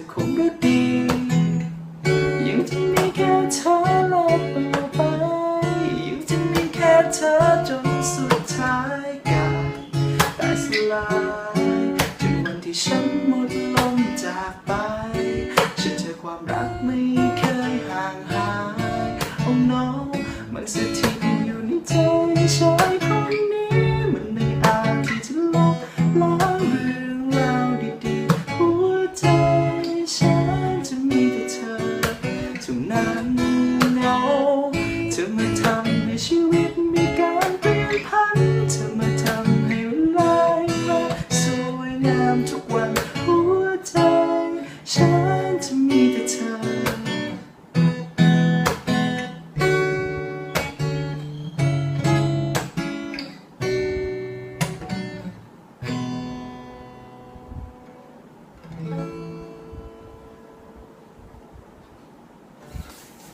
จะคงรู้ดียู่ที่นี่แค่เธอลบไปยังจะมีแค่เธอจนสุดท้ายกายตายสลายจนวันที่ฉันหมดลมจากไป ฉันเจอความรักไม่เคยห่างหายอมน้องมันสียทีอยู่ในใจฉัน ท่านั้นเราเธอมาทำให้ชีวิตมีการเปลี่ยนผันเธอมาทำให้เวลาเราสวยงามทุกวันหัวใจฉัน